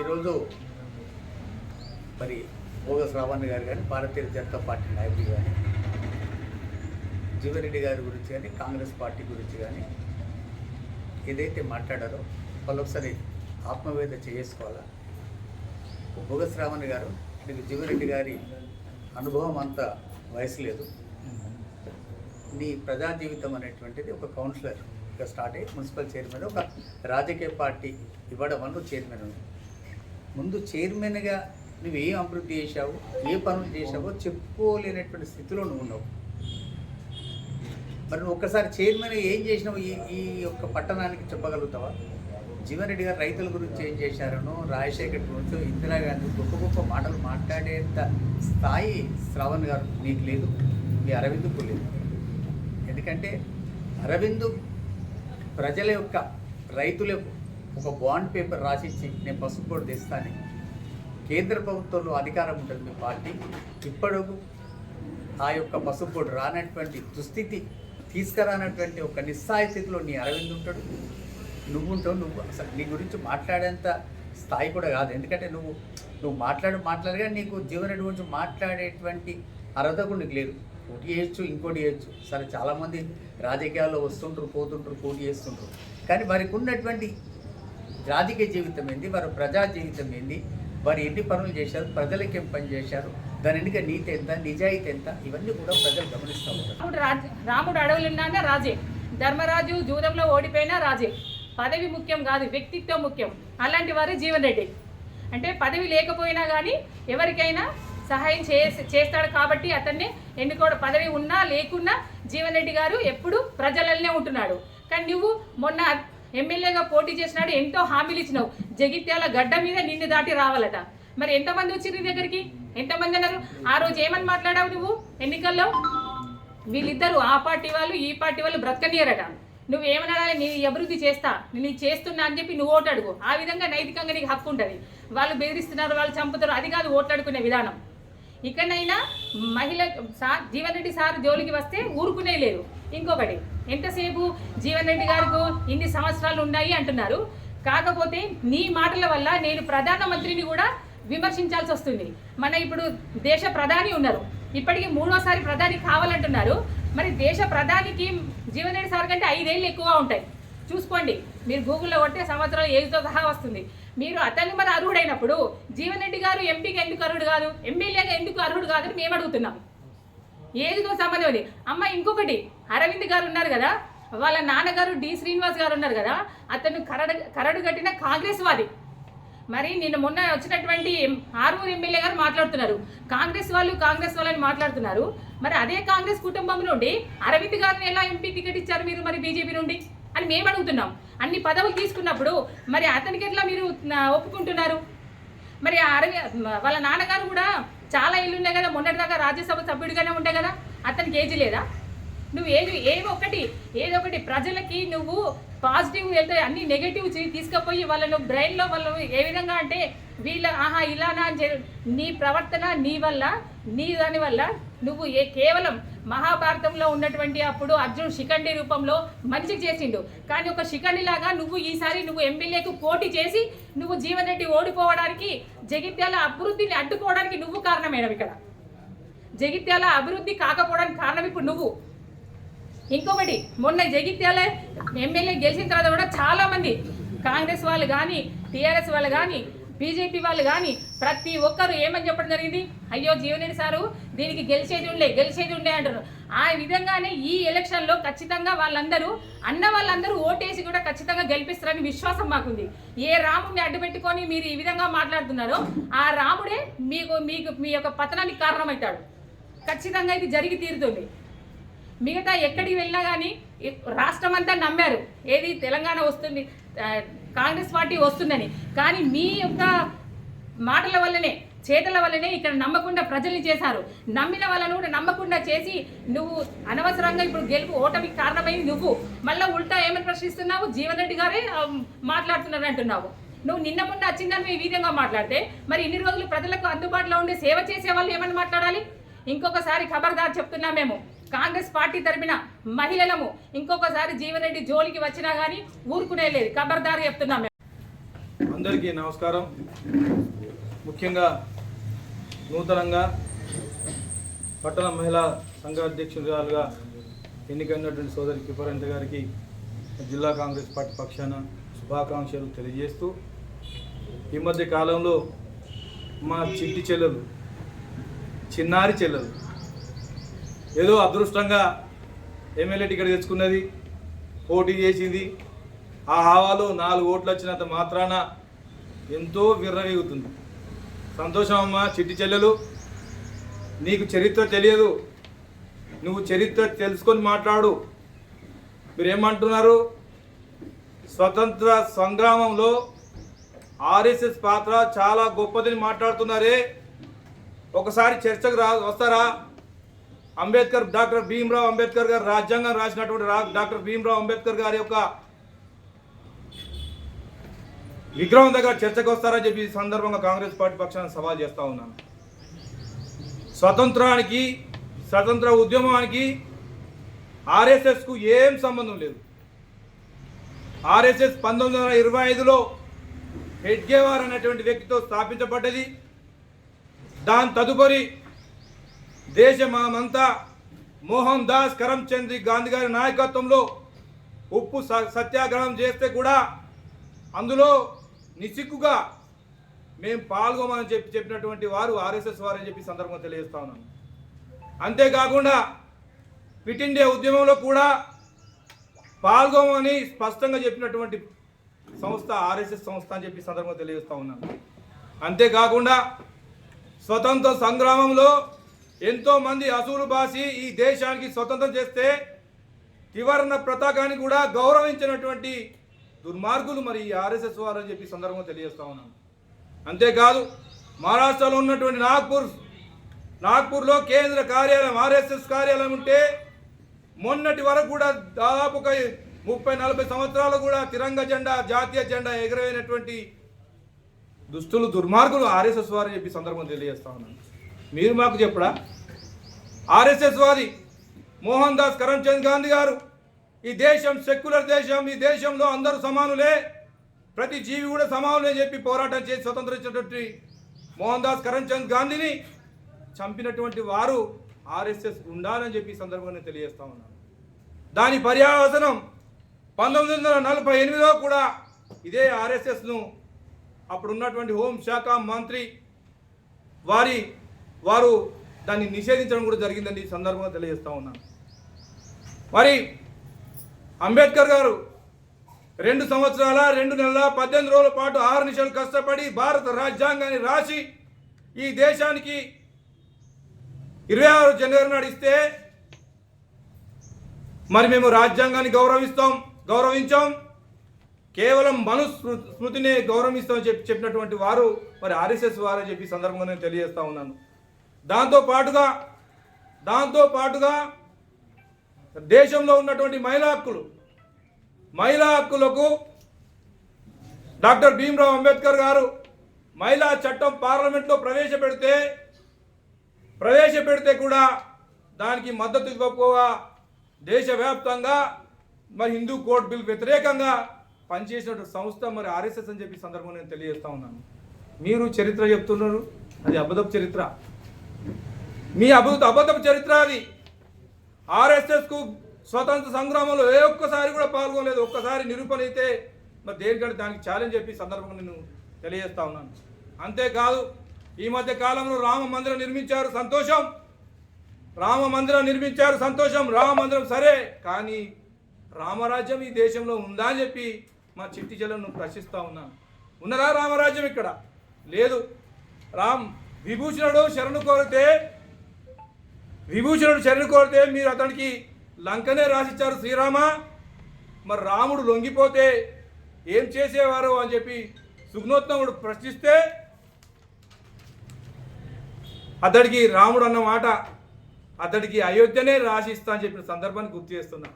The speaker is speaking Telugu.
ఈరోజు మరి భోగ రావణ్ గారు కానీ భారతీయ జనతా పార్టీ నాయకులు కానీ జీవరెడ్డి గారి గురించి కానీ కాంగ్రెస్ పార్టీ గురించి కానీ ఏదైతే మాట్లాడారో వాళ్ళు ఒకసారి ఆత్మవేద చేసుకోవాలా? భోగ రావణ్ గారు నీకు జీవరెడ్డి గారి అనుభవం అంత వయసు లేదు. నీ ప్రజా జీవితం అనేటువంటిది ఒక కౌన్సిలర్గా స్టార్ట్ అయ్యి మున్సిపల్ చైర్మన్ ఒక రాజకీయ పార్టీ ఇవ్వడం వల్ల చైర్మన్ ఉంది. ముందు చైర్మన్గా నువ్వు ఏం అభివృద్ధి చేశావు ఏ పనులు చేశావో చెప్పుకోలేనటువంటి స్థితిలో నువ్వు ఉన్నావు. మరి నువ్వు ఒక్కసారి చైర్మన్ ఏం చేసినావు ఈ ఈ యొక్క పట్టణానికి చెప్పగలుగుతావా? జీవన్ రెడ్డి గారు రైతుల గురించి ఏం చేశారనో రాజశేఖర్ గురించి ఇందిరాగాంధీ గొప్ప గొప్ప మాటలు మాట్లాడేంత స్థాయి శ్రావణ్ గారు నీకు లేదు మీ అరవిందుకు లేదు. ఎందుకంటే అరవిందు ప్రజల యొక్క రైతులకు ఒక బాండ్ పేపర్ రాసిచ్చి నేను పసుపు బోర్డు తెస్తాను. కేంద్ర ప్రభుత్వంలో అధికారం ఉంటుంది మీ పార్టీ. ఇప్పటికు ఆ యొక్క పసుపు బోర్డు రానటువంటి దుస్థితి తీసుకురానటువంటి ఒక నిస్సాయ స్థితిలో నీ అరవింద్ ఉంటాడు. నువ్వు ఉంటావు నువ్వు అసలు నీ గురించి మాట్లాడేంత స్థాయి కూడా కాదు. ఎందుకంటే నువ్వు నువ్వు మాట్లాడు మాట్లాడగా నీకు జీవన గురించి మాట్లాడేటువంటి అర్హత కూడా నీకు లేదు. పోటీ చేయొచ్చు ఇంకోటి చేయొచ్చు. సరే చాలామంది రాజకీయాల్లో వస్తుంటారు పోతుంటారు పోటీ చేస్తుంటారు. కానీ వారికి ఉన్నటువంటి రాజకీయ జీవితం ఏంది? వారు ప్రజా జీవితం ఏంది? వారు ఎన్ని పనులు చేశారు? ప్రజలకి ఏం పని చేశారు? దాని వెనుక నీతి ఎంత? నిజాయితీ ఎంత? ఇవన్నీ కూడా ప్రజలు గమనిస్తూ ఉంటారు. రాముడు అడవులు రాముడు రాజే. ధర్మరాజు జూదంలో ఓడిపోయినా రాజే. పదవి ముఖ్యం కాదు వ్యక్తిత్వం ముఖ్యం. అలాంటి వారే జీవన్ రెడ్డి. అంటే పదవి లేకపోయినా కానీ ఎవరికైనా సహాయం చే చేస్తాడు కాబట్టి అతన్ని ఎన్నుకోవడం పదవి ఉన్నా లేకున్నా జీవన్ రెడ్డి గారు ఎప్పుడు ప్రజలనే ఉంటున్నాడు. కానీ నువ్వు మొన్న ఎమ్మెల్యేగా పోటీ చేసినాడు ఎంతో హామీలు ఇచ్చినావు. జగిత్యాల గడ్డ మీద నిన్ను దాటి రావాలట. మరి ఎంతమంది వచ్చింది నీ దగ్గరికి? ఎంతమంది అన్నారు? ఆ రోజు ఏమని మాట్లాడావు నువ్వు? ఎన్నికల్లో? వీళ్ళిద్దరు ఆ పార్టీ వాళ్ళు ఈ పార్టీ వాళ్ళు బ్రతకనియరట. నువ్వు ఏమనాలి నీ అభివృద్ధి చేస్తా. నేను చేస్తున్నా అని చెప్పి నువ్వు ఓటు ఆ విధంగా నైతికంగా నీకు హక్కు ఉంటుంది. వాళ్ళు బెదిరిస్తున్నారు వాళ్ళు చంపుతారు. అది కాదు ఓట్లాడుకునే విధానం. ఇకనైనా మహిళ సార్ జీవన్ రెడ్డి సార్ జోలికి వస్తే ఊరుకునే లేదు ఇంకొకటి ఎంతసేపు జీవన్ రెడ్డి గారికి ఇన్ని సంవత్సరాలు ఉన్నాయి అంటున్నారు. కాకపోతే నీ మాటల వల్ల నేను ప్రధానమంత్రిని కూడా విమర్శించాల్సి వస్తుంది. మన ఇప్పుడు దేశ ప్రధాని ఉన్నారు. ఇప్పటికి మూడోసారి ప్రధాని కావాలంటున్నారు. మరి దేశ ప్రధానికి జీవన్ రెడ్డి సార్ కంటే ఐదేళ్ళు ఎక్కువ ఉంటాయి. చూసుకోండి మీరు గూగుల్లో కొట్టే సంవత్సరం ఏజ్తో సహా వస్తుంది. మీరు అతన్ని మరి అర్హుడైనప్పుడు జీవన్ రెడ్డి గారు ఎంపీకి ఎందుకు అర్హుడు కాదు? ఎమ్మెల్యేగా ఎందుకు అర్హుడు కాదని మేము అడుగుతున్నాం. ఏదితో సంబంధం ఉంది అమ్మ ఇంకొకటి అరవింద్ గారు ఉన్నారు కదా? వాళ్ళ నాన్నగారు డి శ్రీనివాస్ గారు ఉన్నారు కదా? అతను కరడు కరడు కట్టిన కాంగ్రెస్ వాది. మరి నిన్న మొన్న వచ్చినటువంటి ఎం- ఆరుగురు ఎమ్మెల్యే గారు మాట్లాడుతున్నారు. కాంగ్రెస్ వాళ్ళు కాంగ్రెస్ వాళ్ళని మాట్లాడుతున్నారు. మరి అదే కాంగ్రెస్ కుటుంబం నుండి అరవింద్ గారిని ఎలా ఎంపీ టికెట్ ఇచ్చారు మీరు మరి బీజేపీ నుండి? అని మేము అడుగుతున్నాం. అన్ని పదవులు తీసుకున్నప్పుడు మరి అతనికి ఎట్లా మీరు ఒప్పుకుంటున్నారు? మరి అరవి వాళ్ళ నాన్నగారు కూడా చాలా ఇల్లు ఉన్నాయి కదా? మొన్నటిదాకా రాజ్యసభ సభ్యుడిగానే ఉండే కదా? అతనికి ఏజీ లేదా? నువ్వు ఏది ఏదో ఒకటి ఏదో ఒకటి ప్రజలకి నువ్వు పాజిటివ్ వెళ్తే అన్ని నెగటివ్ తీసుకుపోయి వాళ్ళను బ్రెయిన్లో వాళ్ళు ఏ విధంగా అంటే వీళ్ళ ఆహా ఇలానా అని చెప్పి నీ ప్రవర్తన నీ వల్ల నీ దాని వల్ల నువ్వు ఏ కేవలం మహాభారతంలో ఉన్నటువంటి అప్పుడు అర్జున్ శిఖండి రూపంలో మంచి చేసిండు. కానీ ఒక శిఖండిలాగా నువ్వు ఈసారి నువ్వు ఎమ్మెల్యేకు పోటీ చేసి నువ్వు జీవన్ రెడ్డి ఓడిపోవడానికి జగిత్యాల అభివృద్ధిని అడ్డుకోవడానికి నువ్వు కారణమేనవి ఇక్కడ. జగిత్యాల అభివృద్ధి కాకపోవడానికి కారణం ఇప్పుడు నువ్వు. ఇంకొకటి మొన్న జగిత్యాల ఎమ్మెల్యే గెలిచిన తర్వాత కూడా చాలామంది కాంగ్రెస్ వాళ్ళు కానీ టీఆర్ఎస్ వాళ్ళు కానీ బీజేపీ వాళ్ళు కానీ ప్రతి ఒక్కరు ఏమని చెప్పడం జరిగింది? అయ్యో జీవనేని సారు దీనికి గెలిచేది ఉండే గెలిచేది ఉండే అంటారు. ఆ విధంగానే ఈ ఎలక్షన్లో ఖచ్చితంగా వాళ్ళందరూ అన్న వాళ్ళందరూ ఓటేసి కూడా ఖచ్చితంగా గెలిపిస్తారని విశ్వాసం మాకుంది. ఏ రాముడిని అడ్డు పెట్టుకొని మీరు ఈ విధంగా మాట్లాడుతున్నారో ఆ రాముడే మీకు మీకు మీ యొక్క పతనానికి కారణమవుతాడు. ఖచ్చితంగా ఇది జరిగి తీరుతుంది. మిగతా ఎక్కడికి వెళ్ళినా కానీ రాష్ట్రం అంతా నమ్మారు. ఏది తెలంగాణ వస్తుంది కాంగ్రెస్ పార్టీ వస్తుందని. కానీ మీ యొక్క మాటల వల్లనే చేతల వల్లనే ఇక్కడ నమ్మకుండా ప్రజల్ని చేశారు. నమ్మిన వాళ్ళను కూడా నమ్మకుండా చేసి నువ్వు అనవసరంగా ఇప్పుడు గెలుపు ఓటమికి కారణమైంది నువ్వు. మళ్ళీ ఉల్టా ఏమని ప్రశ్నిస్తున్నావు? జీవన్ రెడ్డి గారే మాట్లాడుతున్నారు అంటున్నావు. నువ్వు నిన్న మొన్న వచ్చిందని ఈ విధంగా మాట్లాడితే మరి ఇన్ని రోజులు ప్రజలకు అందుబాటులో ఉండే సేవ చేసే వాళ్ళు ఏమని మాట్లాడాలి? ఇంకొకసారి ఖబర్దార్ చెప్తున్నా మేము. కాంగ్రెస్ పార్టీ తరపున మహిళలము ఇంకొకసారి జీవనరెడ్డి జోలికి వచ్చినా కానీ ఊరుకునే లేదు. ఖబర్దారు చెప్తున్నాం అందరికీ నమస్కారం. ముఖ్యంగా నూతనంగా పట్టణ మహిళా సంఘ అధ్యక్షురాలుగా ఎన్నికైనటువంటి సోదరి కిపరంత గారికి జిల్లా కాంగ్రెస్ పార్టీ పక్షాన శుభాకాంక్షలు తెలియజేస్తూ ఈ మధ్య కాలంలో మా చిట్టి చెల్లెలు చిన్నారి చెల్లెలు ఏదో అదృష్టంగా ఎమ్మెల్యే టికెట్ తెచ్చుకున్నది పోటీ చేసింది. ఆ హావాలో నాలుగు ఓట్లు వచ్చినంత మాత్రాన ఎంతో విర్రవీగుతుంది. సంతోషం అమ్మా చిట్టి చెల్లెలు. నీకు చరిత్ర తెలియదు. నువ్వు చరిత్ర తెలుసుకొని మాట్లాడు. మీరు ఏమంటున్నారు స్వతంత్ర సంగ్రామంలో ఆర్ఎస్ఎస్ పాత్ర చాలా గొప్పదని మాట్లాడుతున్నారే. ఒకసారి చర్చకు రా వస్తారా? అంబేద్కర్ డాక్టర్ భీమ్రావ్ అంబేద్కర్ గారు రాజ్యాంగం రాసినటువంటి డాక్టర్ భీమ్రావ్ అంబేద్కర్ గారి యొక్క విగ్రహం దగ్గర చర్చకు వస్తారని చెప్పి ఈ సందర్భంగా కాంగ్రెస్ పార్టీ పక్షాన సవాల్ చేస్తూ ఉన్నాను. స్వతంత్రానికి స్వతంత్ర ఉద్యమానికి ఆర్ఎస్ఎస్కు ఏం సంబంధం లేదు. ఆర్ఎస్ఎస్ పంతొమ్మిది వందల ఇరవై ఐదులో హెడ్గేవార్ అనేటువంటి వ్యక్తితో స్థాపించబడ్డది. దాని తదుపరి దేశమంతా మోహన్ దాస్ కరమ్చంద్ గాంధీ గారి నాయకత్వంలో ఉప్పు సత్యాగ్రహం చేస్తే కూడా అందులో నిసిగ్గుగా మేము పాల్గొమని చెప్పి చెప్పినటువంటి వారు ఆర్ఎస్ఎస్ వారు అని చెప్పి సందర్భంగా తెలియజేస్తా ఉన్నాను అంతేకాకుండా ఫిట్ ఇండియా ఉద్యమంలో కూడా పాల్గొమని స్పష్టంగా చెప్పినటువంటి సంస్థ ఆర్ఎస్ఎస్ సంస్థ అని చెప్పి సందర్భంగా తెలియజేస్తా ఉన్నాను అంతేకాకుండా స్వతంత్ర సంగ్రామంలో ఎంతో మంది అసూలు బాసి ఈ దేశానికి స్వతంత్రం చేస్తే త్రివర్ణ ప్రతాకాన్ని కూడా గౌరవించినటువంటి దుర్మార్గులు మరి ఈ ఆర్ఎస్ఎస్ వారు అని చెప్పి సందర్భంగా తెలియజేస్తా ఉన్నాను అంతేకాదు మహారాష్ట్రలో ఉన్నటువంటి నాగ్పూర్ నాగ్పూర్లో కేంద్ర కార్యాలయం ఆర్ఎస్ఎస్ కార్యాలయం ఉంటే మొన్నటి వరకు కూడా దాదాపు ఒక ముప్పై నలభై సంవత్సరాలు కూడా తిరంగ జెండా జాతీయ జెండా ఎగరవేనటువంటి దుస్తులు దుర్మార్గులు ఆర్ఎస్ఎస్ వారు చెప్పి సందర్భం తెలియజేస్తా ఉన్నాను మీరు మాకు చెప్పడా? ఆర్ఎస్ఎస్ వాది మోహన్ దాస్ కరమ్చంద్ గాంధీ గారు. ఈ దేశం సెక్యులర్ దేశం ఈ దేశంలో అందరూ సమానులే. ప్రతి జీవి కూడా సమానులే చెప్పి పోరాటం చేసి స్వతంత్రించినటువంటి మోహన్ దాస్ కరమ్చంద్ గాంధీని చంపినటువంటి వారు ఆర్ఎస్ఎస్ ఉండాలని చెప్పి సందర్భంగా తెలియజేస్తా ఉన్నాను. దాని పర్యావసనం పంతొమ్మిది వందల నలభై ఎనిమిదిలో కూడా ఇదే ఆర్ఎస్ఎస్ను అప్పుడు ఉన్నటువంటి హోంశాఖ మంత్రి వారి వారు దాన్ని నిషేధించడం కూడా జరిగిందని ఈ సందర్భంగా తెలియజేస్తూ ఉన్నాను. మరి అంబేద్కర్ గారు రెండు సంవత్సరాల రెండు నెలల పద్దెనిమిది రోజుల పాటు ఆరు నిమిషాలు కష్టపడి భారత రాజ్యాంగాన్ని రాసి ఈ దేశానికి ఇరవై ఆరు జనవరి నాడు ఇస్తే మరి మేము రాజ్యాంగాన్ని గౌరవిస్తాం గౌరవించాం. కేవలం మను స్మృ- స్మృతిని గౌరవిస్తామని చెప్పి చెప్పినటువంటి వారు మరి ఆర్ఎస్ఎస్ వారు చెప్పి సందర్భంగా నేను తెలియజేస్తా ఉన్నాను. దాంతో పాటుగా దాంతో పాటుగా దేశంలో ఉన్నటువంటి మహిళా హక్కులు మహిళా హక్కులకు డాక్టర్ భీమ్రావ్ అంబేద్కర్ గారు మహిళా చట్టం పార్లమెంట్లో ప్రవేశపెడితే ప్రవేశపెడితే కూడా దానికి మద్దతు ఇవ్వకపోగా దేశవ్యాప్తంగా మరి హిందూ కోర్టు బిల్ వ్యతిరేకంగా పనిచేసినటువంటి సంస్థ మరి ఆర్ఎస్ఎస్ అని చెప్పి సందర్భంగా నేను తెలియజేస్తా ఉన్నాను. మీరు చరిత్ర చెప్తున్నారు అది అబద్ధపు చరిత్ర. మీ అబద్ధ అబద్ధపు చరిత్ర అది. ఆర్ఎస్ఎస్కు స్వతంత్ర సంగ్రామంలో ఏ ఒక్కసారి కూడా పాల్గొనలేదు. ఒక్కసారి నిరూపణ అయితే మరి దేనికంటే దానికి ఛాలెంజ్ చెప్పి సందర్భంగా నేను తెలియజేస్తా ఉన్నాను. అంతేకాదు ఈ మధ్య కాలంలో రామ మందిరం నిర్మించారు సంతోషం. రామ మందిరం నిర్మించారు సంతోషం. రామ మందిరం సరే కానీ రామరాజ్యం ఈ దేశంలో ఉందా అని చెప్పి మా చిట్టి చెల్లెలను ప్రశ్నిస్తూ ఉన్నాను. ఉన్నదా రామరాజ్యం ఇక్కడ? లేదు. రామ్ విభూషణుడు శరణు కోరితే విభూషణుడు చర్యలు కోరితే మీరు అతనికి లంకనే రాసిచ్చారు శ్రీరామ. మరి రాముడు లొంగిపోతే ఏం చేసేవారు అని చెప్పి సుగ్నోత్తముడు ప్రశ్నిస్తే అతడికి రాముడు అన్న మాట అతడికి అయోధ్యనే రాసిస్తా అని చెప్పిన సందర్భాన్ని గుర్తు చేస్తున్నా.